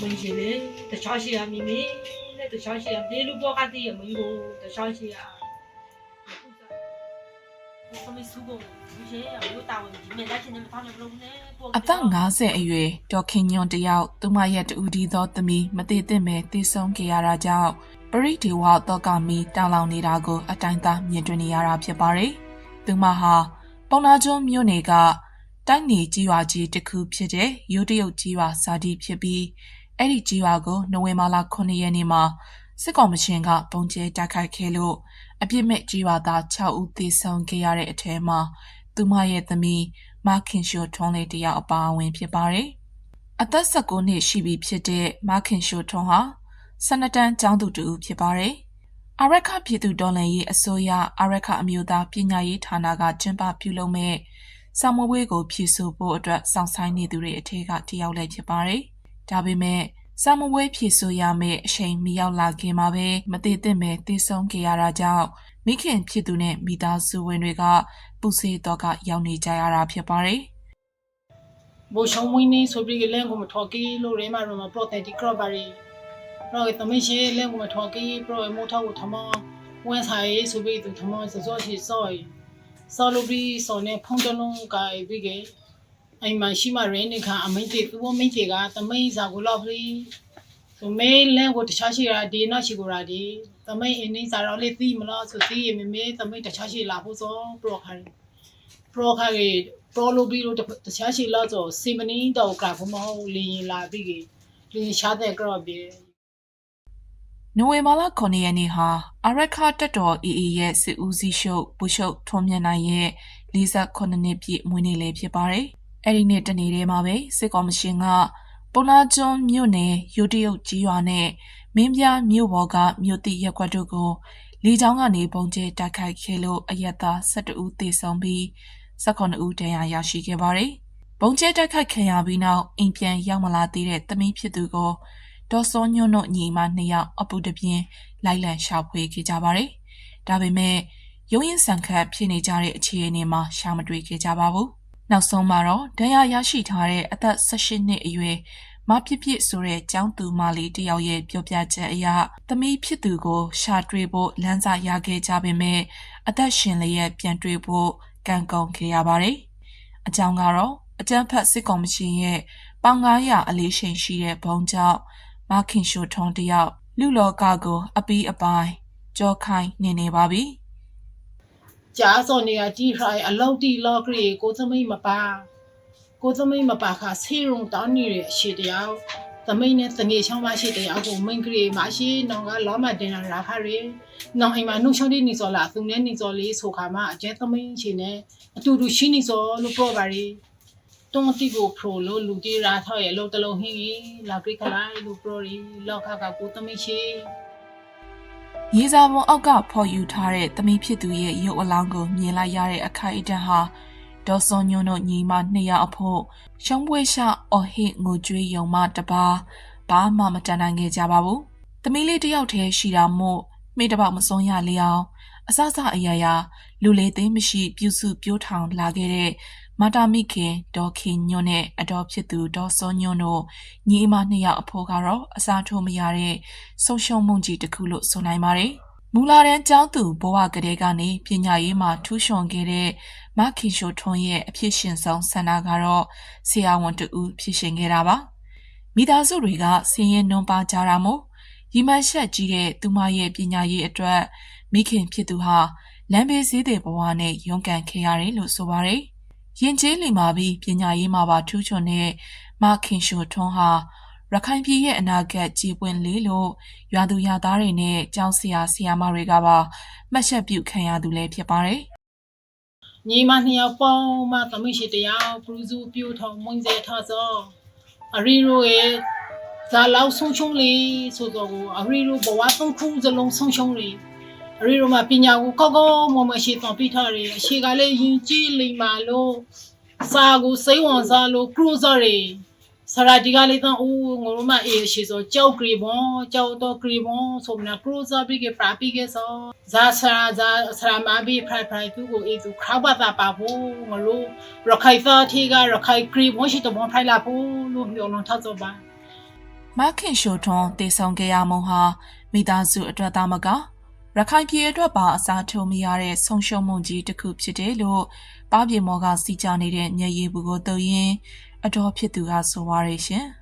တမင်းရှိလေတခြားရှိရမီမီနဲ့တခြားရှိရဒီလူဘောကတည်းကမင်းကိုတခြားရှိရသမီးစုကိုဒီရှိရလို့တာဝန်ဒီမဲ့လက်ချင်းနဲ့မထားနိုင်ဘူးနဲ့ပေါ့အသက်50အရွယ်ဒေါ်ခင်ညွန်တယောက်သူမရဲ့တူဒီသောသမီးမတည်သင့်ပဲတည်ဆုံးခဲ့ရတာကြောင့်ပရိဒေဝတော့ကမီတောင်းလောင်နေတာကိုအတိုင်းသားမြင်တွေ့နေရတာဖြစ်ပါတယ်။သူမဟာပုံနာကျွန်းမြို့နယ်ကတိုင်းနေကြီးရွာကြီးတစ်ခုဖြစ်တဲ့ရိုးတရုတ်ကြီးရွာစာတီဖြစ်ပြီး အဲ့ဒီကြီးရွာကိုနိုဝင်ဘာလ9ရက်နေ့မှာစစ်ကောင်မရှင်ကပုံကျဲတိုက်ခိုက်ခဲ့လို့အပြစ်မဲ့ကြီးရွာသား6ဦးသေဆုံးခဲ့ရတဲ့အထဲမှာသူမရဲ့သမီးမခင်ရှိုထွန်းလေးတယောက်အပါအဝင်ဖြစ်ပါတယ်။အသက်19နှစ်ရှိပြီဖြစ်တဲ့မခင်ရှိုထွန်းဟာစနတန်ကျောင်းသူတူဖြစ်ပါတယ်။အရက်ခပြည်သူတော်လှန်ရေးအစိုးရအရက်ခအမျိုးသားပညာရေးဌာနကကျင်းပပြုလုပ်မဲ့စာမဝေးကိုဖြည့်ဆို့ဖို့အတွက်စောင့်ဆိုင်နေသူတွေအထက်ကတယောက်လည်းဖြစ်ပါတယ်။ ဒါပေမဲ့စာမဝေးဖြည့်ဆို့ရမယ့်အချိန်မရောက်လာခင်မှာပဲမတည်သင့်ပဲတည်ဆုံးခဲ့ရတာကြောင့်မိခင်ဖြစ်သူနဲ့မိသားစုဝင်တွေကပူစေတော့ကရောက်နေကြရတာဖြစ်ပါတယ်။ဘိုရှုံးမွေးနေဆိုပြီးလန်ကိုမထော်ကီလို့ရဲမှာတော့မပရိုတက်တီကရပါရီတော့တမင်းရှိလန်ကိုမထော်ကီပရိုမိုထောက်ကိုထမဝန်ဆိုင်ဆိုပြီးသူထမစောစောရှိစော်စော်လို့ပြီးစော်နေဖုန်တလုံးကပြီးက အိမ်မရှိမရင်းနေခါအမိတ်တေသူမင်းတေကတမင်းစာကိုလောက်ပြီးဆိုမဲလန်ကိုတခြားရှိရာဒီနောက်ရှိကိုရာဒီတမင်းအင်းနေစာတော့လေသိမလားဆိုသိရမေမေတမင်းတခြားရှိလာဖို့စောပရိုခါရီ pro ခါကြီး pro လို့ပြီးလို့တခြားရှိလောက်ဆိုစီမနီတော့ကဘမဟုတ်လင်းလာပြီးကြီးလင်းရှာတဲ့ကြော့ပြီးနိုဝင်ဘာလ9ရက်နေ့ဟာအရက်ခတက်တော် EE ရဲ့စစ်ဦးစီးရှုပ်ဘူရှုပ်ထွန်မြတ်နိုင်ရဲ့48နှစ်ပြည့်မွေးနေ့လည်းဖြစ်ပါတယ်။ အဲ့ဒီနေ့တနေ့တည်းမှာပဲစစ်ကော်မရှင်ကပုံနာကျွန်းမြို့နယ်ရိုးတရုတ်ကြီးရွာနဲ့မင်းပြမြို့ပေါ်ကမြို့တိရက်ကွက်တို့ကိုလေကြောင်းကနေပုံကျဲတိုက်ခိုက်ခဲ့လို့အရက်သား12ဦးသေဆုံးပြီး18ဦးဒဏ်ရာရရှိခဲ့ပါတယ်။ပုံကျဲတိုက်ခိုက်ခံရပြီးနောက်အိမ်ပြန်ရောက်မလာသေးတဲ့သမီးဖြစ်သူကိုဒေါ်စောညွန့်တို့ညီမနှစ်ယောက်အပူတပြင်းလိုက်လံရှာဖွေခဲ့ကြပါတယ်။ဒါပေမဲ့ရုံးရင်ဆန်ခတ်ဖြစ်နေကြတဲ့အခြေအနေမှာရှာမတွေ့ခဲ့ကြပါဘူး။ နောက်ဆုံးမှာတော့ဒဏ်ရာရရှိထားတဲ့အသက်18နှစ်အရွယ်မပြစ်ပြစ်ဆိုတဲ့ကျောင်းသူမလေးတစ်ယောက်ရဲ့ပြောပြချက်အရသမီးဖြစ်သူကိုရှာတွေ့ဖို့လမ်းစာရခဲ့ကြပေမဲ့အသက်ရှင်လျက်ပြန်တွေ့ဖို့ကံကုန်ခဲ့ရပါတယ်။အကြောင်းကတော့အကြမ်းဖက်စစ်ကောင်မရှင်ရဲ့ပေါင်900အလေးချိန်ရှိတဲ့ဘုံကြောင့်မခင်ရှိုထွန်းတယောက်လူလောကကို အပီးအပိုင်းကြောခိုင်းနေနေပါပြီ ကြာစော်နေကကြီးခိုင်အလောက်တီလော့ကရီကိုသမိတ်မပါကိုသမိတ်မပါခါဆေးရုံတောင်းနေတဲ့အရှိတယောက်သမိတ်နဲ့တငေချောင်းမရှိတယောက်ကိုမင်းကရီမရှိနောင်ကလောမတင်လာရာခရီနောင်အိမ်မှာနှုတ်ချောင်းဒီနေစောလာသူနဲ့နေစောလေးဆိုခါမှအကျဲသမိတ်ချင်းနဲ့အတူတူရှိနေစောလို့ပြောပါရီတုံးတီကိုဖရိုလို့လူကြီးရာထောက်ရဲ့လို့တလုံးဟင်းကြီးလာကိခလိုက်လို့ပြောရီလောက်ခါကကိုသမိတ်ရှိ။ ရေစာပုံအောက်ကဖော်ယူထားတဲ့သမီးဖြစ်သူရဲ့ရုပ်အလောင်းကိုမြင်လိုက်ရတဲ့အခိုက်အတန့်ဟာဒေါ်စောညွန့်တို့ညီမနှစ်ယောက်အဖို့ရှုံးပွဲရှအော်ဟစ်ငိုကြွေးယုံမတပါဘာမှမတန်နိုင်ခဲ့ကြပါဘူး။သမီးလေးတစ်ယောက်တည်းရှိတာမို့မိတပေါက်မစွန်းရလေအောင်အစစအရာရာလူလေးသိမ်းမရှိပြုစုပြိုးထောင်လာခဲ့တဲ့ မတာမိခင်ဒေါ်ခင်ညွန့်နဲ့အတော်ဖြစ်သူဒေါ်စောညွန့်တို့ညီအမနှစ်ယောက်အဖို့ကတော့အစားထိုးမရတဲ့ဆုံးရှုံးမှုကြီးတစ်ခုလို့ဆိုနိုင်ပါတယ်။မူလာတန်းကျောင်းသူဘဝကလေးကနေပညာရေးမှာထူးချွန်ခဲ့တဲ့မခင်ရှိုထွန်းရဲ့အဖြစ်ရှင်ဆုံးဆန္ဒကတော့ဆရာဝန်တူဖြစ်ရှင်ခဲ့တာပါ။မိသားစုတွေကဆင်းရဲနှွန်ပါကြတာမို့ရီမန်ရှက်ကြီးတဲ့သူမရဲ့ပညာရေးအတွက်မိခင်ဖြစ်သူဟာလမ်းဘေးစည်းတဲ့ဘဝနဲ့ရုန်းကန်ခဲ့ရတယ်လို့ဆိုပါတယ်။ ရင်ကျေးလီမာပြီးပညာရေးမှာပါထူးချွန်တဲ့မခင်ရှိုထွန်းဟာရခိုင်ပြည်ရဲ့အနာဂတ်ကြည်ပွင့်လေးလို့ရွာသူရွာသားတွေနဲ့ကျောင်းဆရာဆရာမတွေကပါမှတ်ချက်ပြုခံရသူလည်းဖြစ်ပါတယ်။ညီမနှစ်ယောက်ပေါင်းမှသမီးရှိတယောက်ပရူစုပြိုးထောင်မွင်းစေထားစောအရီရိုရဲ့ဇာလောက်ဆုံးရှုံးလေဆိုတော့ကိုအရီရိုဘဝသုံးခုစလုံးဆုံးရှုံးလေအ ရီရိုမှာပညာကိုကောက်ကောက်မမရှိတော့ပြီးထားတယ်အရှိကလည်းယဉ်ကျေးလိမ္မာလို့စာကိုစိတ်ဝင်စားလို့ကရူဇာတွေဆရာဒီကလေးတော့ဦးငိုမအေးရှိဆိုကြောက်ကြရီဘွန်ကြောက်တော့ကြရီဘွန်ဆိုမနာကရူဇာပြီးကပရာပြီးကဆိုဇာဆရာဇာဆရာမဘီဖရိုင်ဖရိုင်သူကိုအေးသူခါဘတာပါဖို့ငလို့ရခိုင်သားထေကရခိုင်ကြရီဘွန်ရှိတော့ဘွန်ဖိုင်လာဖို့လို့ပြောလို့ထားတော့ပါမခင်ရှိုထွန်းတည်ဆောင်ခဲ့ရမှုဟာမိသားစုအတွက်သားမက ရခိုင်ပြည်အတွက်ပါအစားထိုးမရတဲ့ဆုံးရှုံးမှုကြီးတစ်ခုဖြစ်တယ်လို့ပါပြေမော်ကစီကြနေတဲ့မျက်ရည်ဘူးကိုတုံရင်အတော်ဖြစ်သူကဆိုပါရရှင်။